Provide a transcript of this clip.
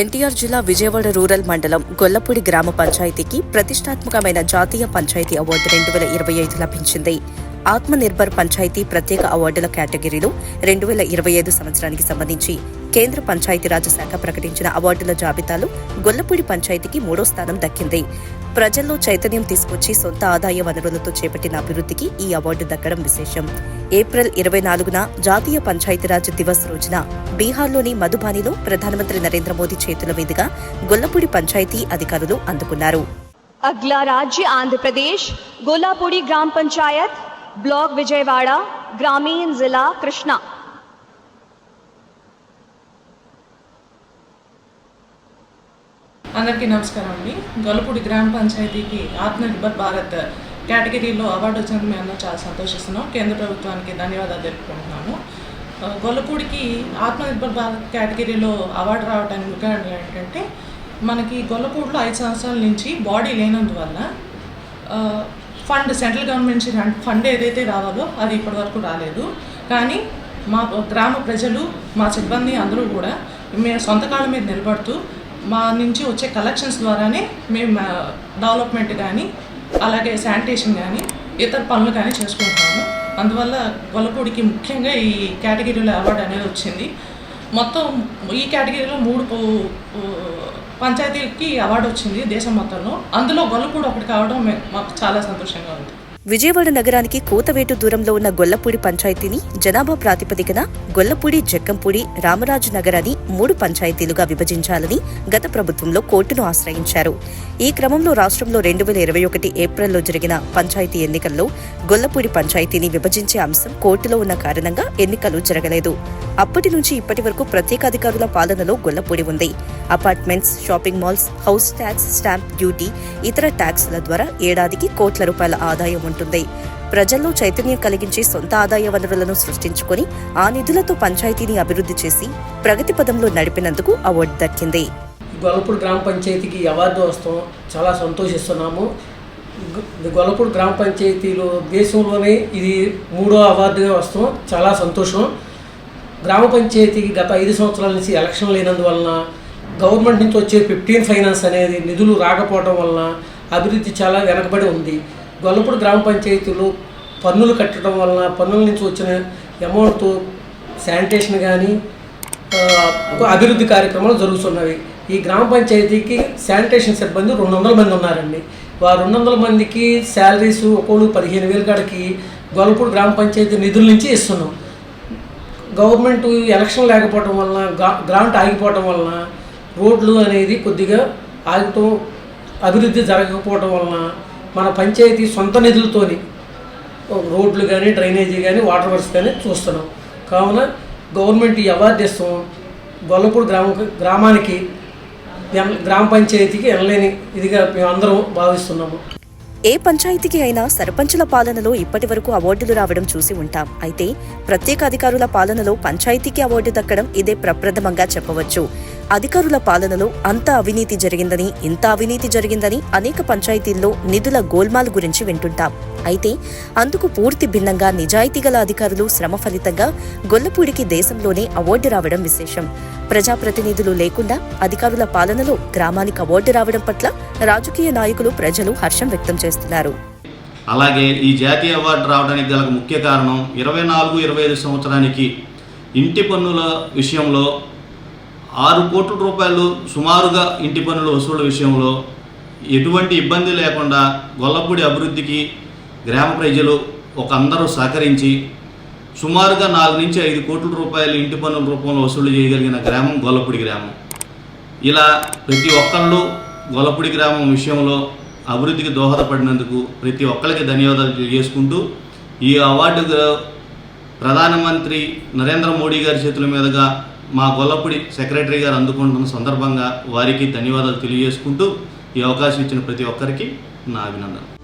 ఎన్టీఆర్ జిల్లా విజయవాడ రూరల్ మండలం గొల్లపూడి గ్రామ పంచాయతీకి ప్రతిష్టాత్మకమైన జాతీయ పంచాయతీ అవార్డు రెండు వేల ఇరవై ఐదు లభించింది. ఆత్మనిర్భర్ పంచాయతీ ప్రత్యేక అవార్డుల కేటగిరీలో రెండు వేల ఇరవై ఐదు సంవత్సరానికి సంబంధించి కేంద్ర పంచాయతీరాజ్ శాఖ ప్రకటించిన అవార్డుల జాబితాలో గొల్లపూడి పంచాయతీకి మూడో స్థానం దక్కింది. ప్రజల్లో చైతన్యం తీసుకొచ్చి సొంత ఆదాయ వనరులతో చేపట్టిన అభివృద్ధికి ఈ అవార్డు దక్కడం విశేషం. ఏప్రిల్ ఇరవై నాలుగున జాతీయ పంచాయతీరాజ్ దివస్ రోజున బీహార్లోని మధుబానిలో ప్రధానమంత్రి నరేంద్ర మోదీ చేతుల మీదుగా గొల్లపూడి పంచాయతీ అధికారులు అందుకున్నారు. అగ్లా రాజ్య ఆంధ్రప్రదేశ్ గోలాపూడి గ్రామ పంచాయత్ ब्लॉक विजयवाड़ा ग्रामीण जिला कृष्णा అందరికీ నమస్కారం అండి గొల్లపూడి గ్రామ పంచాయతీకి ఆత్మనిర్భర్ భారత్ కేటగిరీలో అవార్డు వచ్చినందుకు మేము అందరం చాలా సంతోషిస్తున్నాం కేంద్ర ప్రభుత్వానికి ధన్యవాదాలు తెలుపుకుంటున్నాను ఆ, గొల్లపూడికి ఆత్మనిర్భర్ భారత్ కేటగిరీలో అవార్డు రావడానికి ముఖ్య కారణం ఏంటంటే మనకి గొల్లపూడిలో ఐదు సంవత్సరాల నుంచి బాడీ లేనందువల్ల ఆ, ఫండ్ సెంట్రల్ గవర్నమెంట్ ఫండ్ ఏదైతే రావాలో అది ఇప్పటివరకు రాలేదు. కానీ మా గ్రామ ప్రజలు మా సిబ్బంది అందరూ కూడా మేము సొంత కాళ్ళ మీద నిలబడుతూ మా నుంచి వచ్చే కలెక్షన్స్ ద్వారానే మేము డెవలప్మెంట్ కానీ అలాగే శానిటేషన్ కానీ ఇతర పనులు కానీ చేసుకుంటున్నాము. అందువల్ల గొల్లపూడికి ముఖ్యంగా ఈ కేటగిరీలో అవార్డు అనేది వచ్చింది. మొత్తం ఈ కేటగిరీలో మూడు పంచాయతీకి అవార్డు వచ్చింది దేశం మొత్తంలో. అందులో గొల్లపూడి ఒకటి కావడం మాకు చాలా సంతోషంగా ఉంది. విజయవాడ నగరానికి కూతవేటు దూరంలో ఉన్న గొల్లపూడి పంచాయతీని జనాభా ప్రాతిపదికన గొల్లపూడి జక్కంపూడి రామరాజు నగర్ అని మూడు పంచాయతీలుగా విభజించాలని గత ప్రభుత్వంలో కోర్టును ఆశ్రయించారు. ఈ క్రమంలో రాష్ట్రంలో రెండు వేల ఇరవై ఒకటి ఏప్రిల్లో జరిగిన పంచాయతీ ఎన్నికల్లో గొల్లపూడి పంచాయతీని విభజించే అంశం కోర్టులో ఉన్న కారణంగా ఎన్నికలు జరగలేదు. అప్పటి నుంచి ఇప్పటి వరకు ప్రత్యేక అధికారుల పాలనలో గొల్లపూడి ఉంది. Apartments shopping malls house tax stamp duty ఇతర ట్యాక్స్ల ద్వారా ఏడాదికి కోట్ల రూపాయల ఆదాయం ఉంటుంది. ప్రజల్లో చైతన్యం కలిగించి సొంత ఆదాయ వనరులను సృష్టించుకొని ఆ నిధులతో పంచాయతీని అభివృద్ధి చేసి ప్రగతి పదంలో నడిపినందుకు అవార్డు దక్కింది. గొల్లపూడి గ్రామ పంచాయతీకి అవార్డు వస్తాం. చాలా సంతోషిస్తున్నాము. గొల్లపూడి గ్రామ పంచాయతీలో దేశంలోనే ఇది మూడో అవార్డుగా వస్తాం. చాలా సంతోషం. గ్రామ పంచాయతీకి గత ఐదు సంవత్సరాల నుంచి ఎలక్షన్ లేనందువలన గవర్నమెంట్ నుంచి వచ్చే ఫిఫ్టీన్ ఫైనాన్స్ అనేది నిధులు రాకపోవడం వలన అభివృద్ధి చాలా వెనకబడి ఉంది. గొల్లపూడి గ్రామ పంచాయతీలో పన్నులు కట్టడం వలన పన్నుల నుంచి వచ్చిన అమౌంట్తో శానిటేషన్ కానీ అభివృద్ధి కార్యక్రమాలు జరుగుతున్నవి. ఈ గ్రామ పంచాయతీకి శానిటేషన్ సిబ్బంది రెండు వందల మంది ఉన్నారండి. వారు రెండు వందల మందికి శాలరీస్ ఒక్కోళ్ళు పదిహేను వేలు కాడికి గొల్లపూడి గ్రామ పంచాయతీ నిధుల నుంచి ఇస్తున్నాం. గవర్నమెంట్ ఎలక్షన్ లేకపోవడం వలన గ్రాంట్ ఆగిపోవడం వలన రోడ్లు అనేది కొద్దిగా ఆగటం అభివృద్ధి జరగకపోవడం వలన మన పంచాయతీ సొంత నిధులతోని రోడ్లు కానీ డ్రైనేజీ కానీ వాటర్ వర్క్స్ కానీ చూస్తున్నాం. కావున గవర్నమెంట్ ఈ అవార్డు ఇస్తాం గొల్లపూడి గ్రామ గ్రామానికి గ్రామ పంచాయతీకి వెళ్ళలేని ఇదిగా మేమందరం భావిస్తున్నాము. ఏ పంచాయతీకి అయినా సర్పంచుల పాలనలో ఇప్పటి వరకు అవార్డులు రావడం చూసి ఉంటాం. అయితే ప్రత్యేక అధికారుల పాలనలో పంచాయతీకి అవార్డు దక్కడం ఇదే ప్రప్రథమంగా చెప్పవచ్చు. అధికారుల పాలనలో అంత అవినీతి జరిగిందని ఇంత అవినీతి జరిగిందని అనేక పంచాయతీల్లో నిధుల గోల్మాల్ గురించి వింటుంటాం. అయితే అందుకు పూర్తి భిన్నంగా నిజాయితీ గల అధికారులు శ్రమ ఫలితంగా గొల్లపూడికి దేశంలోనే అవార్డు రావడం విశేషం. ప్రజాప్రతినిధులు లేకుండా అధికారుల పాలనలో గ్రామానికి అవార్డు రావడం పట్ల రాజకీయ నాయకులు ప్రజలు హర్షం వ్యక్తం చేస్తున్నారు. అలాగే ఈ జాతీయ అవార్డు రావడానికి గల ముఖ్య కారణం ఇరవై నాలుగు ఇరవై ఐదు సంవత్సరానికి ఇంటి పన్నుల విషయంలో ఆరు కోట్ల రూపాయలు సుమారుగా ఇంటి పనుల వసూలు విషయంలో ఎటువంటి ఇబ్బంది లేకుండా గొల్లపూడి అభివృద్ధికి గ్రామ ప్రజలు ఒక అందరూ సహకరించి సుమారుగా నాలుగు నుంచి ఐదు కోట్ల రూపాయలు ఇంటి పన్నుల రూపంలో వసూలు చేయగలిగిన గ్రామం గొల్లపూడి గ్రామం. ఇలా ప్రతి ఒక్కళ్ళు గొల్లపూడి గ్రామం విషయంలో అభివృద్ధికి దోహదపడినందుకు ప్రతి ఒక్కరికి ధన్యవాదాలు తెలియజేసుకుంటూ ఈ అవార్డు ప్రధానమంత్రి నరేంద్ర మోడీ గారి చేతుల మీదుగా మా గొల్లపూడి సెక్రటరీ గారు అందుకుంటున్న సందర్భంగా వారికి ధన్యవాదాలు తెలియజేసుకుంటూ ఈ అవకాశం ఇచ్చిన ప్రతి ఒక్కరికి నా అభినందన